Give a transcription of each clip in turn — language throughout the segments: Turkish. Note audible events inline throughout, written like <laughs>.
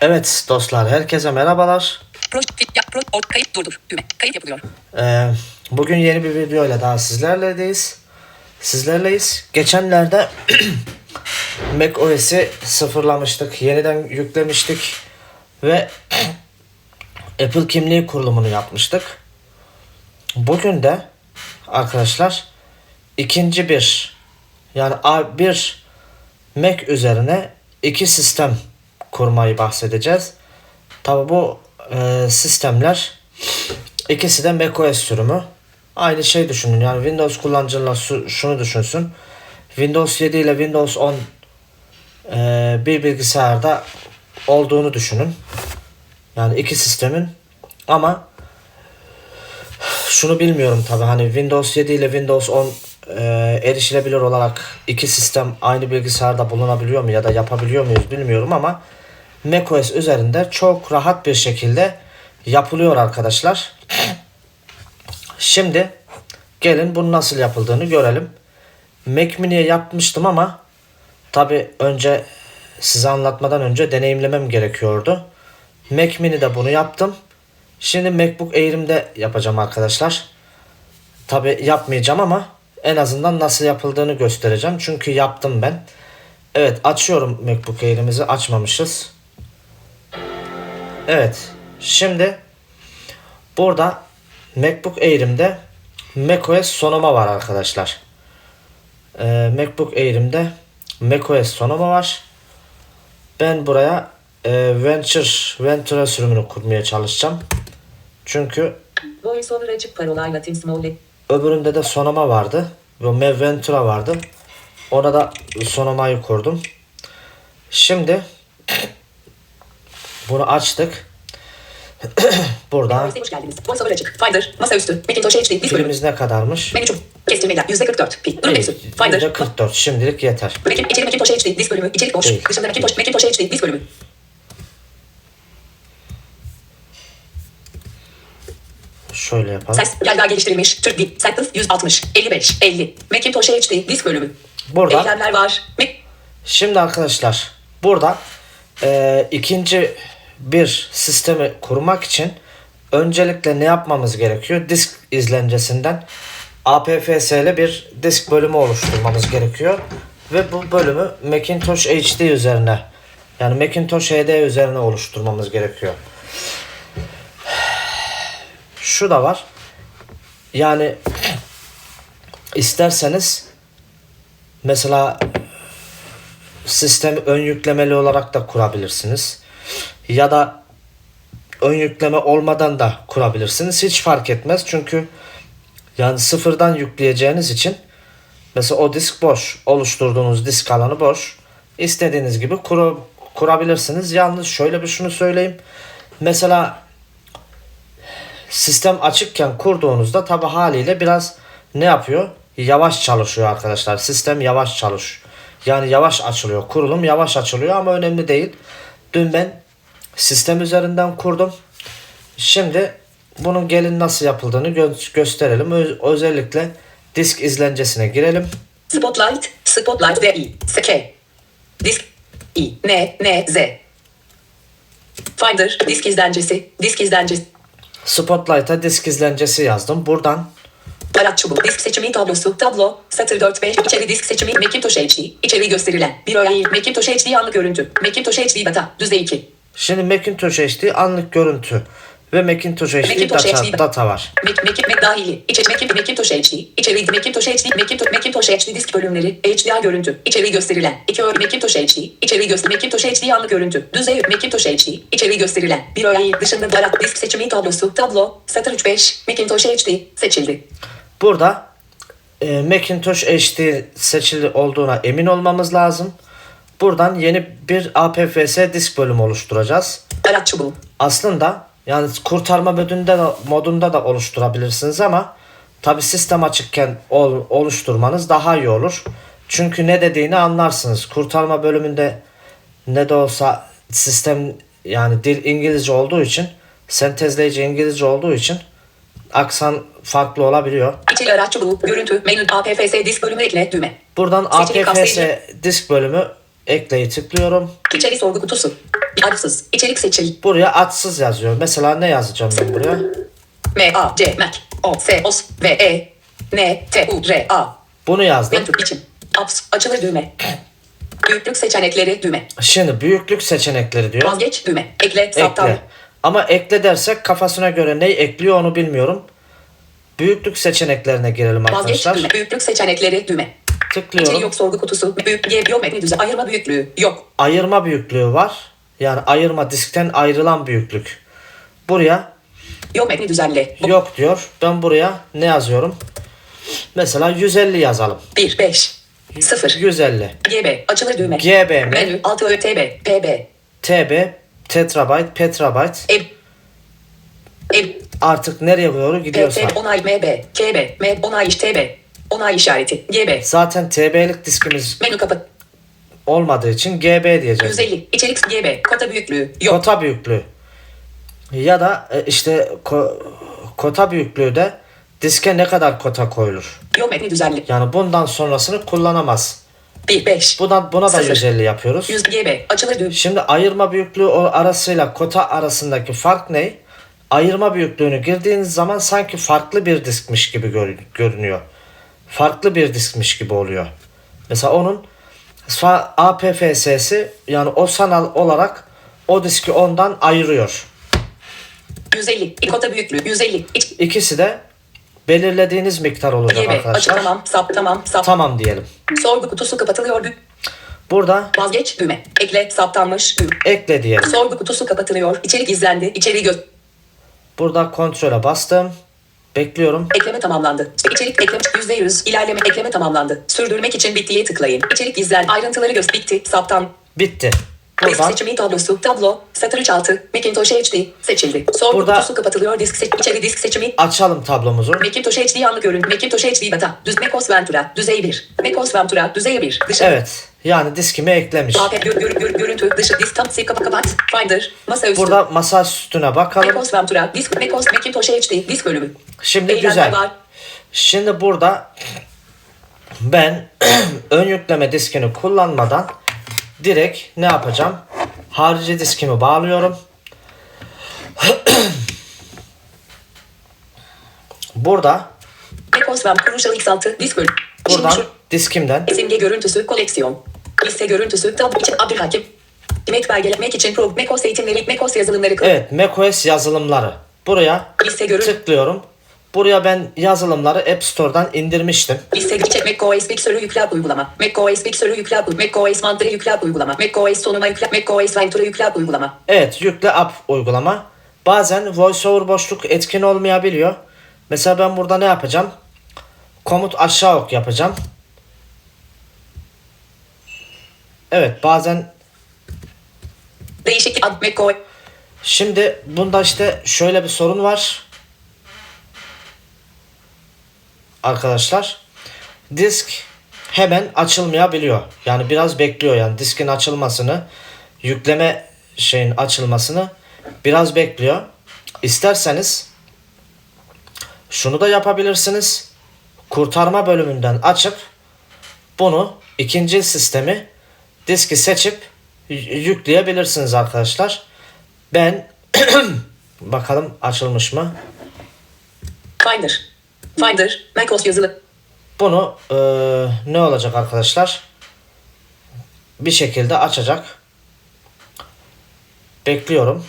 Evet dostlar herkese merhabalar. Ee, bugün yeni bir videoyla daha sizlerleyiz. Sizlerleyiz. Geçenlerde <clears throat> Mac OS'i sıfırlamıştık. Yeniden yüklemiştik. Ve <clears throat> Apple kimliği kurulumunu yapmıştık. Bugün de arkadaşlar ikinci bir yani A1 Mac üzerine iki sistem kurmayı bahsedeceğiz. Tabi bu e, sistemler ikisi de macOS sürümü. Aynı şey düşünün yani Windows kullanıcılar şunu düşünsün. Windows 7 ile Windows 10 e, bir bilgisayarda olduğunu düşünün. Yani iki sistemin ama şunu bilmiyorum tabi hani Windows 7 ile Windows 10 e, erişilebilir olarak iki sistem aynı bilgisayarda bulunabiliyor mu ya da yapabiliyor muyuz bilmiyorum ama macOS üzerinde çok rahat bir şekilde yapılıyor arkadaşlar. Şimdi gelin bunun nasıl yapıldığını görelim. Mac Mini'ye yapmıştım ama tabi önce size anlatmadan önce deneyimlemem gerekiyordu. Mac Mini'de bunu yaptım. Şimdi MacBook Air'imde yapacağım arkadaşlar. Tabi yapmayacağım ama en azından nasıl yapıldığını göstereceğim. Çünkü yaptım ben. Evet açıyorum MacBook Air'imizi açmamışız. Evet şimdi burada MacBook Air'imde macOS Sonoma var arkadaşlar. Ee, MacBook Air'imde macOS Sonoma var. Ben buraya e, Venture Ventura sürümünü kurmaya çalışacağım. Çünkü VoiceOver açık parolayla Tim Smollett. öbüründe de Sonoma vardı. Ve Mev Ventura vardı. Ona da Sonoma'yı kurdum. Şimdi bunu açtık. <clears throat> Burada Voice'e hoş geldiniz. VoiceOver açık. Finder. Masaüstü. Macintosh HD. Disk bölümü. pilimiz ne kadarmış? Menü çubuk. Kestirmeler. %44. Pi. Durum menüsü. Finder. %44 şimdilik yeter. Mac, içeri Macintosh HD. Disk bölümü. İçerik boş. Değil. Dışında Macintosh, Macintosh HD. Disk bölümü. Şöyle yapalım. Ses. Yaylar geliştirilmiş. Türk Dil. Sektif 160. 55. 50. Macintosh HD. Disk bölümü. Burada Eylemler var. Mac. Şimdi arkadaşlar burada e, ikinci bir sistemi kurmak için öncelikle ne yapmamız gerekiyor? Disk izlencesinden APFS'li bir disk bölümü oluşturmamız gerekiyor. Ve bu bölümü Macintosh HD üzerine yani Macintosh HD üzerine oluşturmamız gerekiyor. Şu da var. Yani isterseniz mesela sistemi ön yüklemeli olarak da kurabilirsiniz. Ya da ön yükleme olmadan da kurabilirsiniz. Hiç fark etmez. Çünkü yani sıfırdan yükleyeceğiniz için mesela o disk boş. Oluşturduğunuz disk alanı boş. İstediğiniz gibi kuru, kurabilirsiniz. Yalnız şöyle bir şunu söyleyeyim. Mesela sistem açıkken kurduğunuzda tabi haliyle biraz ne yapıyor? Yavaş çalışıyor arkadaşlar. Sistem yavaş çalış. Yani yavaş açılıyor. Kurulum yavaş açılıyor ama önemli değil. Dün ben sistem üzerinden kurdum. Şimdi bunun gelin nasıl yapıldığını gö- gösterelim. Ö- özellikle disk izlencesine girelim. Spotlight. Spotlight D I. S K. Disk. I. N. N. Z. Finder. Disk izlencesi. Disk izlencesi. Spotlight'a disk izlencesi yazdım. Buradan Araç çubuğu. Disk seçimi tablosu. Tablo. Satır 4 5. İçeri disk seçimi. Macintosh HD. İçeri gösterilen. Bir öğeyi. Macintosh HD anlık görüntü. Macintosh HD data. Düzey 2. şimdi Macintosh HD anlık görüntü ve Macintosh HD Macintosh data, HD. data var. Mac, Mac, Mac dahili. İçeri Mac, Macintosh HD. İçeri Macintosh HD. Macintosh, Macintosh HD disk bölümleri. HDR görüntü. İçeri gösterilen. İki öğe Macintosh HD. İçeri göster Macintosh HD anlık görüntü. Düzey Macintosh HD. İçeri gösterilen. Bir öğeyi dışında darak disk seçimi tablosu. Tablo. Satır 3 5. Macintosh HD. Seçildi. Burada e, Macintosh HD seçili olduğuna emin olmamız lazım. Buradan yeni bir APFS disk bölümü oluşturacağız. Araç çubuğu. Aslında yani kurtarma modunda da, modunda da oluşturabilirsiniz ama tabi sistem açıkken ol- oluşturmanız daha iyi olur. Çünkü ne dediğini anlarsınız. Kurtarma bölümünde ne de olsa sistem yani dil İngilizce olduğu için sentezleyici İngilizce olduğu için aksan farklı olabiliyor. İçeri araç çubuğu. Görüntü. Menü. APFS disk bölümü ekle. Düğme. Buradan Seçenek APFS kapsayıcı. disk bölümü ekleyi tıklıyorum. İçeri sorgu kutusu. Adsız. İçerik seçil. Buraya atsız yazıyor. Mesela ne yazacağım ben buraya? M A C Mac O S O S V E N T U R A Bunu yazdım. İçin. Apps açılır düğme. Büyüklük seçenekleri düğme. Şimdi büyüklük seçenekleri diyor. Vazgeç düğme. Ekle. Ekle. Ama ekle dersek kafasına göre ne ekliyor onu bilmiyorum. Büyüklük seçeneklerine girelim Vazgeç arkadaşlar. düğme. Büyüklük seçenekleri düğme. İçeri Tıklıyorum. yok sorgu kutusu. Büyük G yok metni düzey. Ayırma büyüklüğü. Yok. Ayırma büyüklüğü var. Yani ayırma diskten ayrılan büyüklük. Buraya Yok metni düzenle. yok diyor. Ben buraya ne yazıyorum? Mesela 150 yazalım. 1 5 0 150. GB açılır düğme. GB mi? Menü 6 ÖTB PB TB, tetrabyte, petabyte. ev ev Artık nereye doğru gidiyorsa. Onay MB KB M onay TB onay işareti GB Zaten TB'lik diskimiz menü kapat olmadığı için GB diyeceğiz. 150 içerik GB kota büyüklüğü yok Kota büyüklüğü. Ya da e, işte ko- kota büyüklüğü de diske ne kadar kota koyulur. yok metni düzenli Yani bundan sonrasını kullanamaz. 1 5 Buna, buna da Sıfır. 150 yapıyoruz. 100 GB açılır düğme Şimdi ayırma büyüklüğü o arasıyla kota arasındaki fark ne? Ayırma büyüklüğünü girdiğiniz zaman sanki farklı bir diskmiş gibi gör- görünüyor. Farklı bir diskmiş gibi oluyor. Mesela onun APFS'si yani o sanal olarak o diski ondan ayırıyor. 150 kota büyüklüğü 150 iç İkisi de belirlediğiniz miktar olacak GB açık arkadaşlar. tamam sap tamam sap Tamam diyelim. sorgu kutusu kapatılıyor Burada vazgeç düğme ekle saptanmış düğme ekle diyelim. sorgu kutusu kapatılıyor içerik izlendi içeriği gö Burada kontrole bastım. Bekliyorum. Ekleme tamamlandı. İçerik ekleme %100 ilerleme ekleme tamamlandı. Sürdürmek için bittiye tıklayın. İçerik izlen ayrıntıları göz bitti. Saptan. Bitti. Disk Buradan seçimi tablosu. Tablo. Satır 3 6. Macintosh HD. Seçildi. Sorgu Burada- kutusu kapatılıyor. Disk seç. İçeri disk seçimi. açalım tablomuzu. Macintosh HD anlı görün. Macintosh HD beta. Düz Macos Ventura. Düzey 1. Macos Ventura. Düzey 1. Dışı. Evet. Yani diskimi eklemiş. Görüntü. Dışı. Disk kapa kapat. Finder. Masaüstü. Burada masa üstüne bakalım. Macos Ventura. Disk Macos Macintosh HD. Disk bölümü. Şimdi güzel. Şimdi burada ben <clears throat> ön yükleme diskini kullanmadan direkt ne yapacağım? Harici diskimi bağlıyorum. <clears throat> Burada Macos Ventura. Crucial X6. Disk bölümü. Buradan diskimden Simge görüntüsü koleksiyon. Liste görüntüsü tab için Abdülhakim. Met belgelemek için pro Mekos eğitimleri Mekos yazılımları evet macOS yazılımları buraya liste görüntü tıklıyorum. Buraya ben yazılımları App Store'dan indirmiştim. liste çek macOS Pixel'ü yükle uygulama. macOS Pixel'ü yükle app macOS Mantar'ı yükle uygulama. macOS sonuna yükle macOS Ventura yükle uygulama. Evet yükle app uygulama. Bazen voiceover boşluk etkin olmayabiliyor. Mesela ben burada ne yapacağım? Komut aşağı ok yapacağım. Evet bazen Değişik ad macOS şimdi bunda işte şöyle bir sorun var. Arkadaşlar disk hemen açılmayabiliyor. Yani biraz bekliyor yani diskin açılmasını, yükleme şeyin açılmasını biraz bekliyor. İsterseniz şunu da yapabilirsiniz. Kurtarma bölümünden açıp bunu ikinci sistemi diski seçip yükleyebilirsiniz arkadaşlar. Ben <clears throat> bakalım açılmış mı? Finder. Finder macOS yazılı. Bunu eee, ne olacak arkadaşlar? Bir şekilde açacak. Bekliyorum.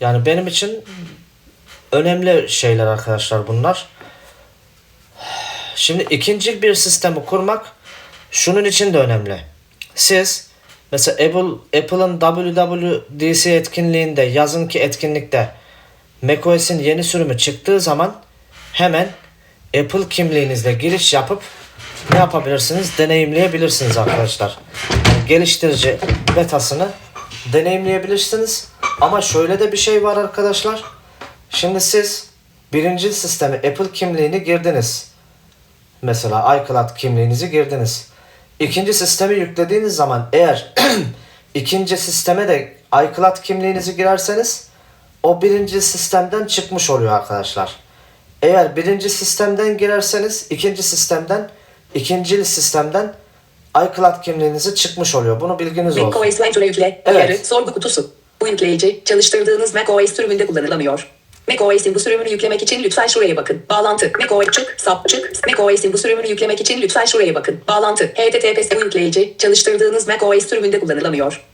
Yani benim için önemli şeyler arkadaşlar bunlar. Şimdi ikinci bir sistemi kurmak şunun için de önemli. Siz mesela Apple Apple'ın WWDC etkinliğinde yazınki etkinlikte macOS'in yeni sürümü çıktığı zaman hemen Apple kimliğinizle giriş yapıp ne yapabilirsiniz? Deneyimleyebilirsiniz arkadaşlar. Yani geliştirici betasını deneyimleyebilirsiniz. Ama şöyle de bir şey var arkadaşlar. Şimdi siz birinci sistemi Apple kimliğini girdiniz. Mesela iCloud kimliğinizi girdiniz. İkinci sistemi yüklediğiniz zaman eğer <clears throat> ikinci sisteme de iCloud kimliğinizi girerseniz o birinci sistemden çıkmış oluyor arkadaşlar. Eğer birinci sistemden girerseniz ikinci sistemden ikinci sistemden iCloud kimliğinizi çıkmış oluyor. Bunu bilginiz olsun. macOS Ventura yükle. Evet. Uyarı. Sorgu kutusu. Bu yükleyici çalıştırdığınız macOS sürümünde kullanılamıyor. macOS'in bu sürümünü yüklemek için lütfen şuraya bakın. Bağlantı. macOS çık, sap çık. macOS'in bu sürümünü yüklemek için lütfen şuraya bakın. Bağlantı. HTTPS bu yükleyici çalıştırdığınız macOS sürümünde kullanılamıyor.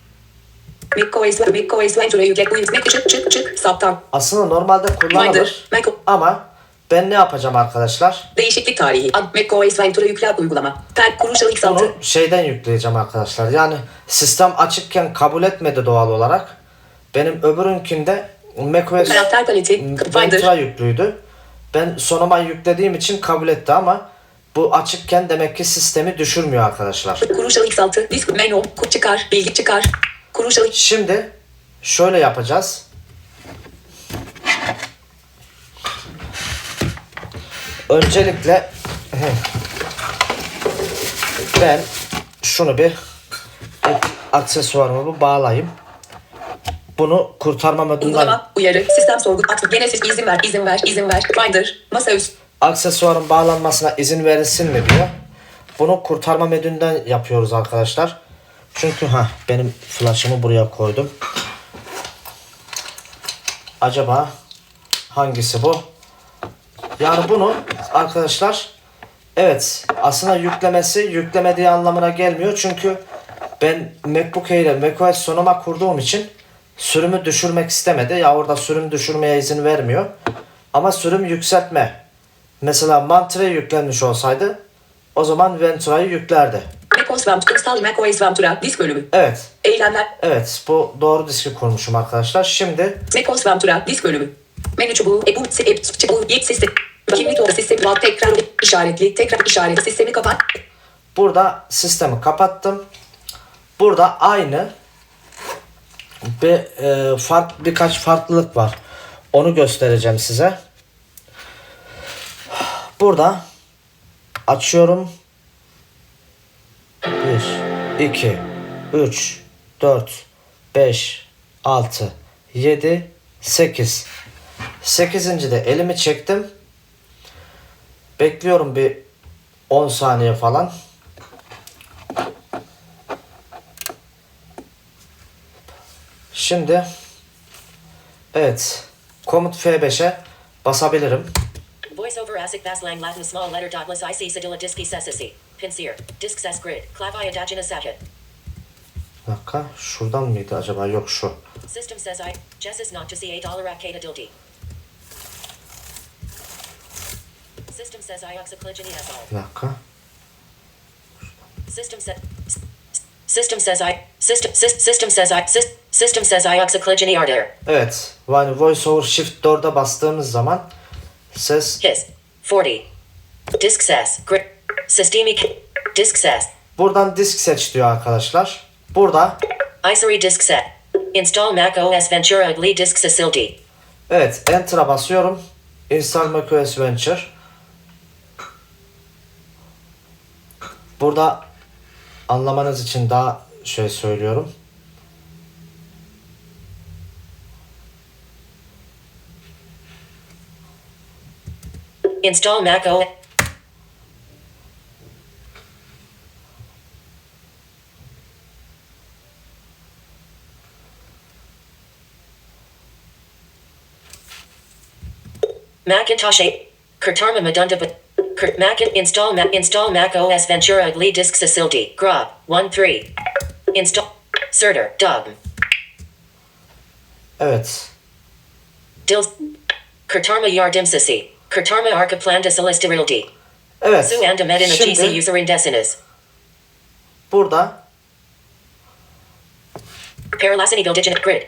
macOS, macOS Ventura yükle. Bu yüklemek çık çık çık. Saptan. Aslında normalde kullanılır. Mac Ama ben ne yapacağım arkadaşlar? Değişiklik tarihi. MacOS Ventura yükle uygulama. Per Crucial X6. Bunu şeyden yükleyeceğim arkadaşlar. Yani sistem açıkken kabul etmedi doğal olarak. Benim öbürünkinde macOS Karakter paleti. Ventura Finder. yüklüydü. Ben sonuma yüklediğim için kabul etti ama bu açıkken demek ki sistemi düşürmüyor arkadaşlar. Crucial X6. Disk menü. Kod çıkar. Bilgi çıkar. Crucial Şimdi şöyle yapacağız. Öncelikle <laughs> ben şunu bir aksesuarımı bağlayayım. Bunu kurtarma modundan Uygulama, uyarı, sistem sorgu, aktif, genesis, izin ver, izin ver, izin ver, Finder, masaüstü, aksesuarın bağlanmasına izin verilsin mi diyor. Bunu kurtarma modundan yapıyoruz arkadaşlar. Çünkü ha benim flash'ımı buraya koydum. Acaba hangisi bu? Yani bunu arkadaşlar evet aslında yüklemesi yüklemediği anlamına gelmiyor. Çünkü ben MacBook Air ile macOS Sonoma kurduğum için sürümü düşürmek istemedi. Ya orada sürüm düşürmeye izin vermiyor. Ama sürüm yükseltme. Mesela Mantra yüklenmiş olsaydı o zaman Ventura'yı yüklerdi. macOS Ventura, disk bölümü, Evet. eylemler, Evet bu doğru diski kurmuşum arkadaşlar. Şimdi macOS Ventura, disk bölümü, menü çubuğu, e bu, e, çubuğu, yet sistem, kimlik olarak sistem, tekrar, işaretli, tekrar işaretli, sistemi kapat, burada sistemi kapattım. Burada aynı bir e, fark birkaç farklılık var. Onu göstereceğim size. Burada açıyorum. 1 2 3 4 5 6 7 8 8. de elimi çektim. Bekliyorum bir 10 saniye falan. Şimdi evet komut F5'e basabilirim. Voice over ASIC Vaslang Latin small letter dotless IC Sedilla Diski Sessi. Pinsir. Disk Ses Grid. Clavia Dagina Saket. Bir dakika şuradan mıydı acaba yok şu. System says I. Jessis not to see a dollar Akata Dildi. System says I oxycligeny SL. Bir dakika. System says. System says I. System sys, system says I. Sys, system says I oxycligeny ardor. Evet yani voice over shift 4'e bastığımız zaman ses His. 40. Disk Ses. Systemic. Disk Ses. buradan disk seç diyor arkadaşlar. Burada Isory Disk Set. Install Mac OS Ventura Ugly Disk Facility. evet enter'a basıyorum. Install macOS Venture. Burada anlamanız için daha şey söylüyorum. Install Mac OS. Macintosh 8. Kurtarma Madunda but Kurt Mac install Mac install Mac OS Ventura Ugly Disk Facility. Grab 1 3. Install Surter Dog. Oh, evet. Dils Kurtarma Yardim Sisi. Kurtarma Arca Planda Celestirildi. Evet. Şimdi burada Paralasini Bildigit Grid.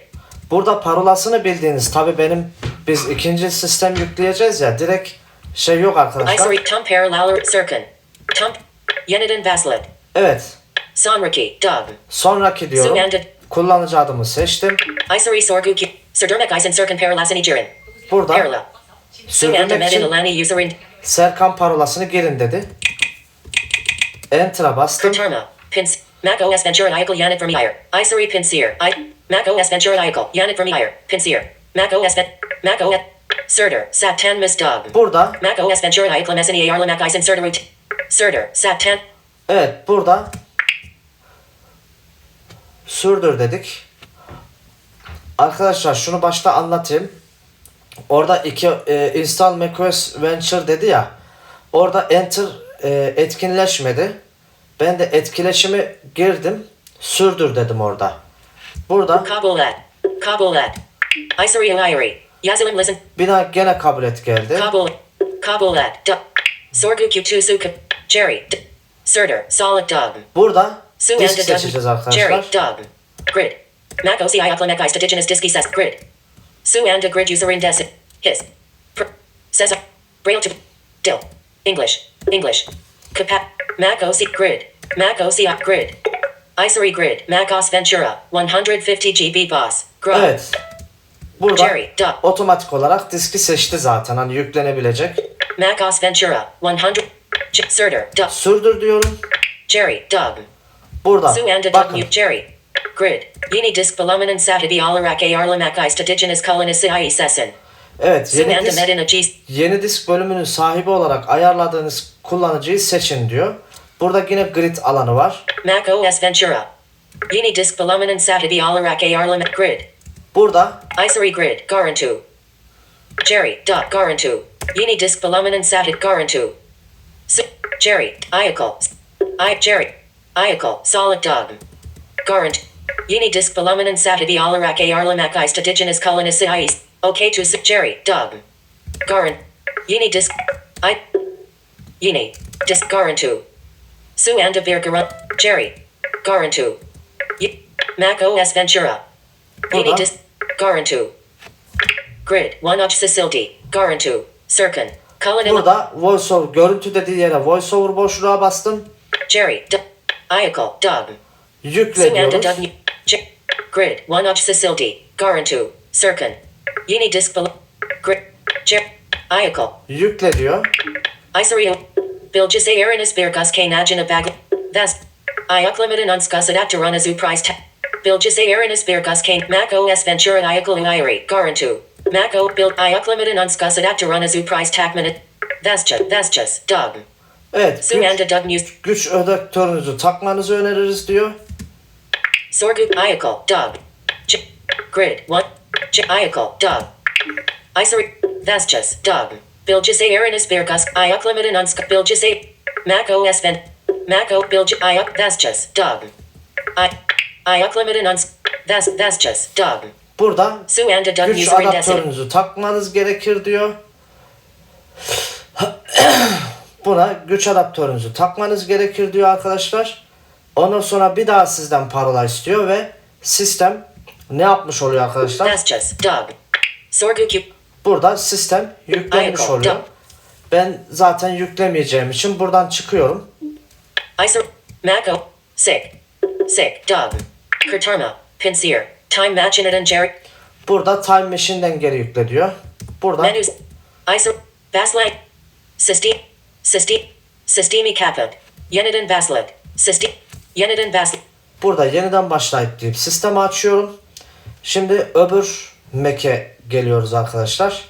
Burada parolasını bildiğiniz tabi benim biz ikinci sistem yükleyeceğiz ya direkt şey yok arkadaşlar. Yeniden Vaslet. Evet. Sonraki Dog. Sonraki diyorum. Kullanıcı adımı seçtim. Isory Sorguki. Serdermek Isen Circun Paralasini Jirin. Burada Parala. Medin için Serkan parolasını girin dedi. Enter'a bastım. Kurtarma. Pins. Mac OS Ventura Eichel Yanit Vermeyer. Isory Pinsir. I. Mac OS Ventura Eichel. Yanit Vermeyer. Pinsir. Mac OS. Mac OS. Surder. Satan Miss Dog. Burada Mac OS Ventura Eichel Messini Arla Mac Isen Surder Root. Surder. Satan. evet burada Sürdür dedik. Arkadaşlar şunu başta anlatayım. Orada iki e, install macOS Venture dedi ya. Orada enter e, etkinleşmedi. Ben de etkileşimi girdim. Sürdür dedim orada. Burada Kabolat. Kabolat. Isari Iri. Yazalim listen. bir daha gene kabul et geldi. Kabul. Kabolat. Du. Sorgu Q2 Suka. Jerry. D. Surder. Solid dog. Burada disk seçeceğiz arkadaşlar. Jerry. Dog. Grid. Mac OCI Uplamec Indigenous Diski Ses. Grid. Su and a grid user in Desit. His. Pr. Says. Braille to. Dill. English. English. Capa. Mac OC Grid. Mac OCI Grid. Isari Grid. Mac OS Ventura. 150 GB boss. Grub. Evet. Burada Jerry. Dog. otomatik olarak diski seçti zaten. Hani yüklenebilecek. Mac OS Ventura. 100. J- Surder. Dog. Sürdür diyorum. Jerry. Dog. Burada Su and a bakın W. Jerry. Grid. Yeni disk bulumen satibi alarak ayarlamak istediğiniz kolonisi sesin. evet yeni disk, yeni disk bölümünün sahibi olarak ayarladığınız kullanıcıyı seçin diyor. Burada yine grid alanı var. Mac OS Ventura. Yeni disk bulumen satibi alarak ayarlamak grid. Burada Isari grid. Garantu. Jerry. Dot. Garantu. Yeni disk bulumen satit Garantu. Jerry. Ayakal. I. Jerry. Ayakal. Solid dog. Garant. Yeni disk bulumen satibi alarak ayarlamak istediğiniz kolonisi Okay to s- Jerry. Dog. Garant. Yeni disk. I. Yeni. Disk Garantu. Su and bir Garant. Jerry. Garantu. Y- Mac OS Ventura. Yeni Burada. disk. Garantu. Grid. One of Facility. Garantu. Circun. Colin burada voiceover görüntü dediği yere voiceover boşluğa bastım. Jerry. D- Ayakal. Dog. Yükle diyoruz. Grid. One of Facility. Garantu. Circun. Yeni disk. Grid. Ayakal. Yükle diyor. Isario. Bilgis Aaronus Birgas Kanajina Bag. Vas. Ayaklimidan unskusadat Duranazu Prize Ta. Bilgis Aaronus Birgas Kane. Mac OS Ventura Ayakalu Iri. Garantu. Mac O. Bill Ayaklimidan unskusadat Duranazu Prize Takminit. Vascha. Vaschas. Dog. Evet Su güç, güç ödektörünüzü takmanızı öneririz diyor. Sorgu Ayakal. Dog. J- Grid. One. J- Ayakal. Dog. Isari. Vaschas. Dog. Bilgis Aaronus Birgas. Ayaklimidan unsk. Bilgis A. Mac OS Ven. Mac O. Bilg. Ayak. Vaschas. Dog. I. Ayaklimidan unsk. Vas. Vaschas. Dog. Burada Su and a dog güç user adaptörünüzü takmanız gerekir diyor. <clears throat> Buna güç adaptörünüzü takmanız gerekir diyor arkadaşlar. Ondan sonra bir daha sizden parola istiyor ve sistem ne yapmış oluyor arkadaşlar? Burada sistem yüklenmiş oluyor. Ben zaten yüklemeyeceğim için buradan çıkıyorum. Burada Time Machine'den geri yükle diyor. Burada Menus. Isar. Vaslag. System. System. Systemi kaput. Yeniden Vaslag. System. Yeniden Vaslag. Burada yeniden başlayıp deyip sistemi açıyorum. Şimdi öbür Mac'e geliyoruz arkadaşlar.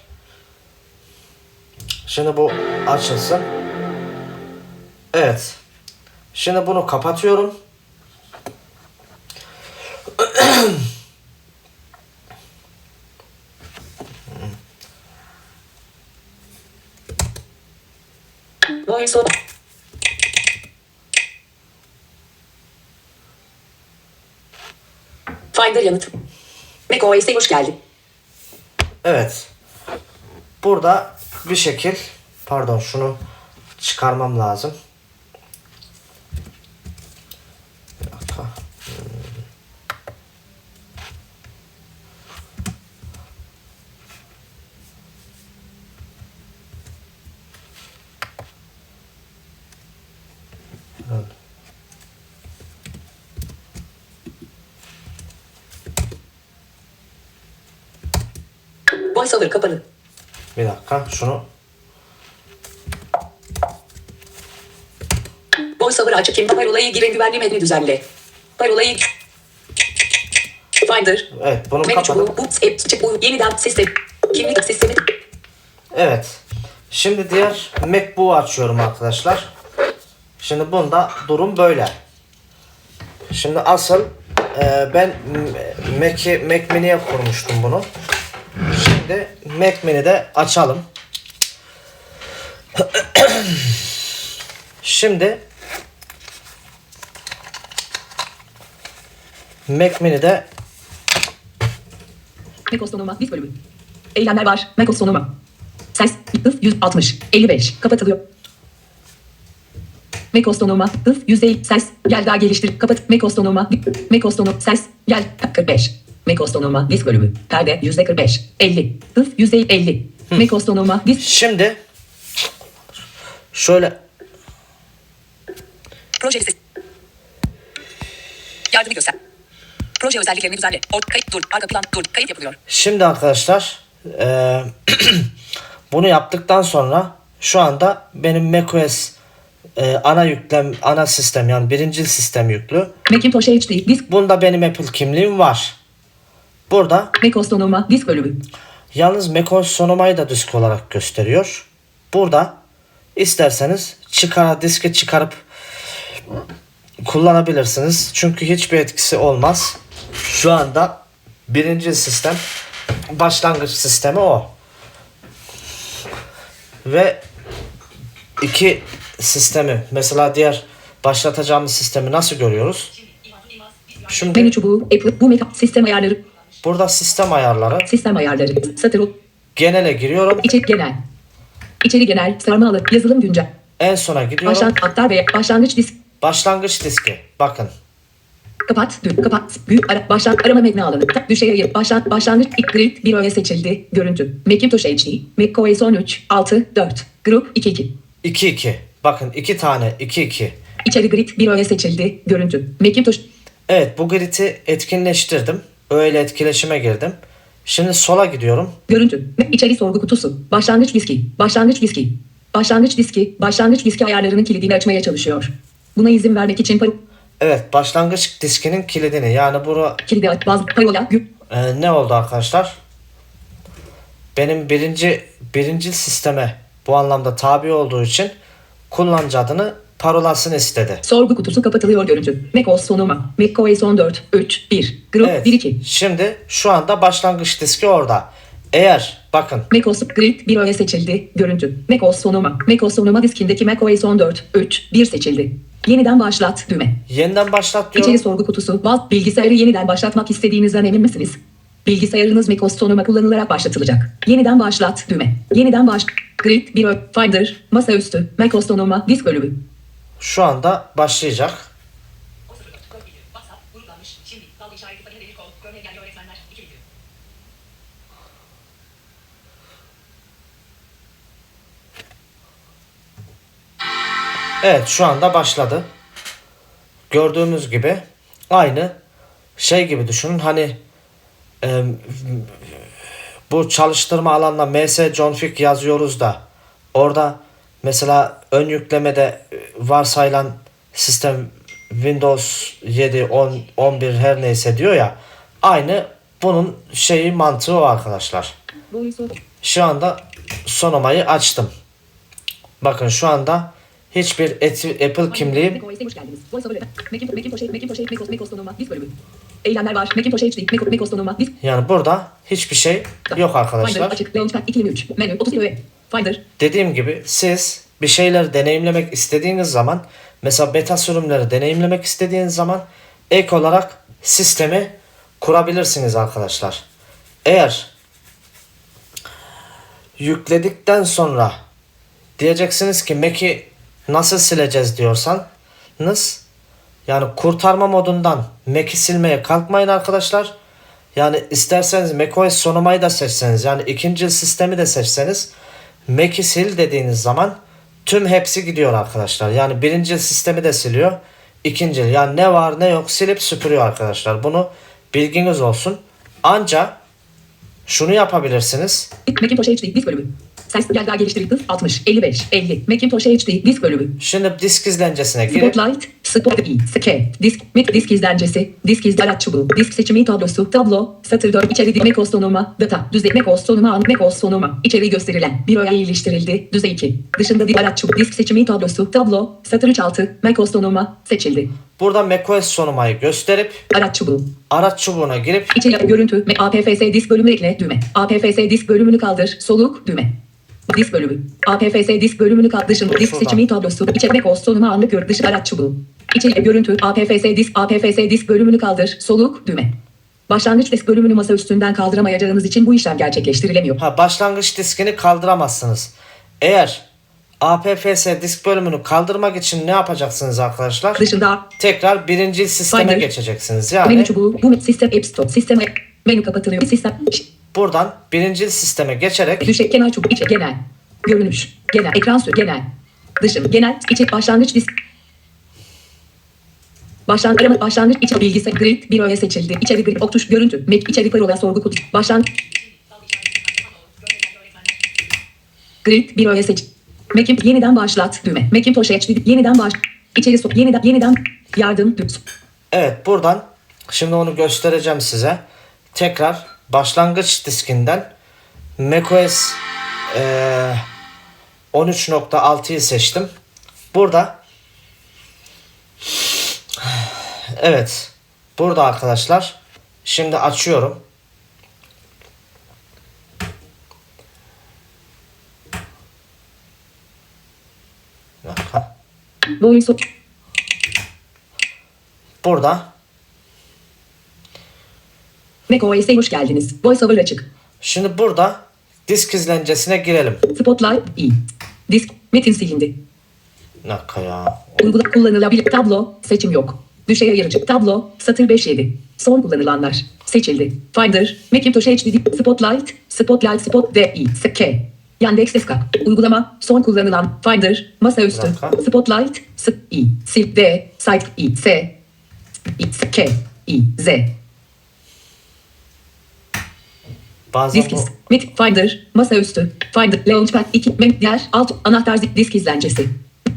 Şimdi bu açılsın. Evet. Şimdi bunu kapatıyorum. VoiceOver. Finder yanıt. macOS'e hoş geldin. Evet. Burada bir şekil pardon şunu çıkarmam lazım. Bir dakika. Evet. VoiceOver kapalı. Bir dakika şunu VoiceOver açık kimde parolayı girin güvenli metni düzenle. Parolayı Finder. evet bunu. Çubuğu. Yeniden sistem. Kimlik sistemi. Evet. Şimdi diğer MacBook'u açıyorum arkadaşlar. Şimdi bunda durum böyle. Şimdi asıl e, ben Mac'i Mac Mini'ye kurmuştum bunu. Şimdi Mac Mini'de açalım. Şimdi Mac Mini'de Mekos Sonoma disk bölümü. Eylemler var. Mekos Sonoma. Ses hız 160. 55. Kapatılıyor. Mekos Sonoma hız yüzey ses gel daha geliştir kapat Mekos Sonoma Mekos Sonoma ses gel 45. Mekos Sonoma disk bölümü. Perde yüzde 45. 50. Hız yüzey 50. Mekos Sonoma disk şimdi şöyle Proje listesi. Yardımı göster. Proje özelliklerini düzenle. Ort kayıt dur. Arka plan dur. Kayıt yapılıyor. Şimdi arkadaşlar eee, <clears throat> bunu yaptıktan sonra şu anda benim macOS eee, ana yüklem ana sistem yani birincil sistem yüklü. Macintosh HD disk Bunda benim Apple kimliğim var. Burada Mekos Sonoma disk bölümü. yalnız macOS Sonoma'yı da disk olarak gösteriyor. Burada isterseniz çıkara diski çıkarıp kullanabilirsiniz. Çünkü hiçbir etkisi olmaz. Şu anda birinci sistem başlangıç sistemi o. Ve iki sistemi mesela diğer başlatacağımız sistemi nasıl görüyoruz? Şimdi Menü çubuğu Apple bu meta sistem ayarları burada sistem ayarları sistem ayarları satır genele giriyorum. içerik genel İçeri genel sarma alı yazılım güncel En sona gidiyorum. başlan aktar ve başlangıç disk Başlangıç diski. Bakın. Kapat, düğüm, kapat, büyük, ara, başlan, arama metni alanı, Ta- düşey ayır, başlan, başlangıç, ilk grid, bir öğe seçildi, görüntü, Macintosh HD, macOS 13, 6, 4, grup, 2, 2, 2-2. Bakın iki tane 2-2. içeri grid, bir öğe seçildi, görüntü, Macintosh, Evet bu grid'i etkinleştirdim. Öyle etkileşime girdim. Şimdi sola gidiyorum. görüntü, Me- içeri sorgu kutusu, başlangıç diski, başlangıç diski, başlangıç diski, başlangıç diski ayarlarının kilidini açmaya çalışıyor. Buna izin vermek için par Evet başlangıç diskinin kilidini yani bunu kilidi aç, baz, parola, gü, e, ne oldu arkadaşlar? Benim birinci birinci sisteme bu anlamda tabi olduğu için kullanıcı adını parolasını istedi. sorgu kutusu kapatılıyor görüntü, macOS sonuma, macOS 14, 3, 1, grup, Evet. 1, 2, Şimdi şu anda başlangıç diski orada. Eğer bakın macOS Grid bir öğe seçildi. Görüntü. macOS sonuma. macOS sonuma diskindeki macOS 14, 3, 1 seçildi. Yeniden başlat düğme. yeniden başlat diyorum. İçeri sorgu kutusu. Vaz bilgisayarı yeniden başlatmak istediğinizden emin misiniz? Bilgisayarınız macOS sonuma kullanılarak başlatılacak. Yeniden başlat düğme. Yeniden baş... Grid bir öğe. Finder. Masaüstü. macOS sonuma. Disk bölümü. Şu anda başlayacak. Evet şu anda başladı. Gördüğümüz gibi aynı şey gibi düşünün hani e, bu çalıştırma alanına ms config yazıyoruz da orada mesela ön yüklemede e, varsayılan sistem Windows 7, 10, 11 her neyse diyor ya aynı bunun şeyi mantığı o arkadaşlar. Şu anda sonomayı açtım. Bakın şu anda hiçbir Apple kimliğim. Eylemler var. Macintosh HD. Mac- yani burada hiçbir şey yok Finder arkadaşlar. açık. Launchpad 223. Menü 30 öğe. Finder. Dediğim gibi siz bir şeyler deneyimlemek istediğiniz zaman mesela beta sürümleri deneyimlemek istediğiniz zaman ek olarak sistemi kurabilirsiniz arkadaşlar. Eğer yükledikten sonra diyeceksiniz ki Mac'i nasıl sileceğiz diyorsanız yani kurtarma modundan Mac'i silmeye kalkmayın arkadaşlar. Yani isterseniz macOS sonumayı da seçseniz yani ikinci sistemi de seçseniz Mac'i sil dediğiniz zaman tüm hepsi gidiyor arkadaşlar. Yani birinci sistemi de siliyor. ikinci yani ne var ne yok silip süpürüyor arkadaşlar. Bunu bilginiz olsun. Ancak şunu yapabilirsiniz. Macintosh HD. Disk bölümü. Ses gel daha geliştirildi. 60, 55, 50. Macintosh HD. Disk bölümü. Şimdi disk izlencesine girip Spotlight, E, Scan, Disk, Mac Disk izlencesi, Disk izle araç çubuğu, Disk seçimi tablosu, tablo, satır 4, içeri macOS sonuma, data, düzey macOS sonuma, an macOS sonuma, içeriği gösterilen, bir öğe iyileştirildi, düzey 2, dışında bir araç çubuğu, Disk seçimi tablosu, tablo, satır 3 altı, macOS sonuma, seçildi. Burada macOS sonumayı gösterip Araç çubuğu. araç çubuğuna girip İçeri görüntü. APFS disk bölümü ekle düğme. APFS disk bölümünü kaldır. Soluk düğme. Disk bölümü. APFS disk bölümünü kaldır. Dışın disk seçimi tablosu. İçe macOS sonuma anlık gör. Dışı araç çubuğu. İçeri görüntü. APFS disk. APFS disk bölümünü kaldır. Soluk düğme. Başlangıç disk bölümünü masa üstünden kaldıramayacağınız için bu işlem gerçekleştirilemiyor. ha, başlangıç diskini kaldıramazsınız. Eğer APFS disk bölümünü kaldırmak için ne yapacaksınız arkadaşlar? Dışında Tekrar birinci sisteme Finder. geçeceksiniz. menü Yani çubuğu. Bu sistem App Store. Sistem menü kapatılıyor. Sistem. Buradan birinci sisteme geçerek Düşe kenar çubuğu. İçe genel. Görünüş. Genel. Ekran sür. Genel. Dışın. Genel. içe başlangıç disk. Başlangıç arama başlangıç içe bilgisayar grid bir öğe seçildi. İçeri grid ok tuş görüntü. Mac içeri parola sorgu kutusu. Başlangıç grid bir öğe seç. Mac'in yeniden başlat düğme. Macintosh HD yeniden baş. İçeri sok yeniden yeniden yardım düğmesi. Evet buradan şimdi onu göstereceğim size. Tekrar başlangıç diskinden macOS eee 13.6'yı seçtim. Burada Evet. Burada arkadaşlar. Şimdi açıyorum. Burada Mac OS'e hoş geldiniz. VoiceOver açık. Şimdi burada disk izlencesine girelim. Spotlight i. Disk metin silindi. Dakika ya. Uygula kullanılabilir tablo seçim yok. Düşey ayırıcı tablo satır 5 7. Son kullanılanlar seçildi. Finder, Macintosh HD, Spotlight, Spotlight Spot D I S K. Yandex Eska. Uygulama son kullanılan Finder, masaüstü. Spotlight, S I, Sil D, Site I S, I K I Z. Bazen Disk bu iz. Met Finder, masaüstü. Finder, Launchpad 2, men, yer, alt, anahtar disk izlencesi.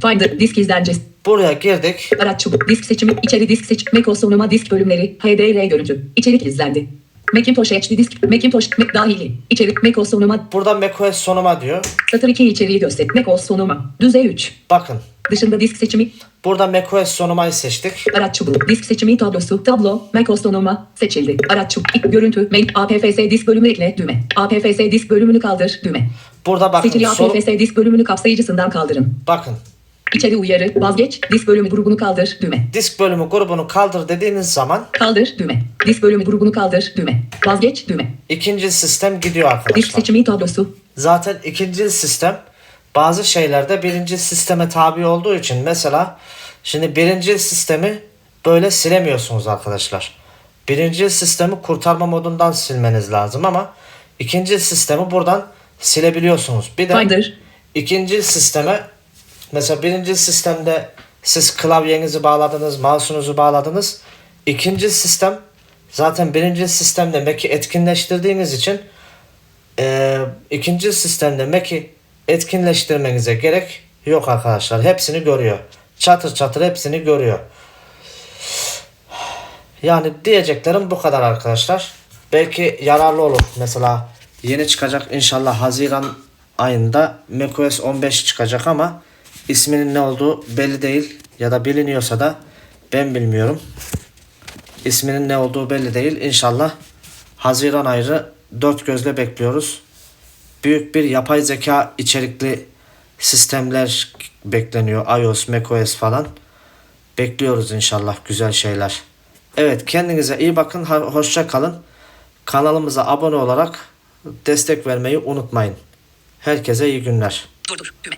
Finder, disk izlencesi. buraya girdik. Araç çubuk, disk seçimi, içeri disk seç, Mac sonuma disk bölümleri, HDR görüntü, içerik izlendi. Macintosh HD disk, Macintosh, Mac dahili, içerik, Mac sonuma, Burada macOS sonuma diyor. satır 2 içeriği göster, Mac sonuma, düzey 3. Bakın. Dışında disk seçimi, Burada macOS sonumayı seçtik. araç çubuğu, disk seçimi tablosu, tablo, Mac sonuma, seçildi. Araç çubuk, ilk görüntü, Mac, APFS disk bölümü ekle, düğme. APFS disk bölümünü kaldır, düğme. Burada bakın. Seçili Sol, APFS disk bölümünü kapsayıcısından kaldırın. bakın. İçeri uyarı, vazgeç, disk bölümü grubunu kaldır, düğme. Disk bölümü grubunu kaldır dediğiniz zaman Kaldır, düğme. Disk bölümü grubunu kaldır, düğme. Vazgeç, düğme. ikinci sistem gidiyor Disk arkadaşlar. seçimi tablosu, Zaten ikinci sistem bazı şeylerde birinci sisteme tabi olduğu için mesela şimdi birinci sistemi böyle silemiyorsunuz arkadaşlar. Birinci sistemi kurtarma modundan silmeniz lazım ama ikinci sistemi buradan silebiliyorsunuz. Bir de Finder, ikinci sisteme mesela birinci sistemde siz klavyenizi bağladınız, mouse'unuzu bağladınız. İkinci sistem zaten birinci sistemde Mac'i etkinleştirdiğiniz için eee, ikinci sistemde Mac'i etkinleştirmenize gerek yok arkadaşlar. Hepsini görüyor. Çatır çatır hepsini görüyor. Yani diyeceklerim bu kadar arkadaşlar. Belki yararlı olur. Mesela yeni çıkacak inşallah Haziran ayında macOS 15 çıkacak ama isminin ne olduğu belli değil ya da biliniyorsa da ben bilmiyorum. İsminin ne olduğu belli değil. İnşallah Haziran ayı dört gözle bekliyoruz. Büyük bir yapay zeka içerikli sistemler bekleniyor. iOS, macOS falan. Bekliyoruz inşallah güzel şeyler. Evet kendinize iyi bakın. Hoşça kalın. Kanalımıza abone olarak destek vermeyi unutmayın. Herkese iyi günler. Durdur. Düğme.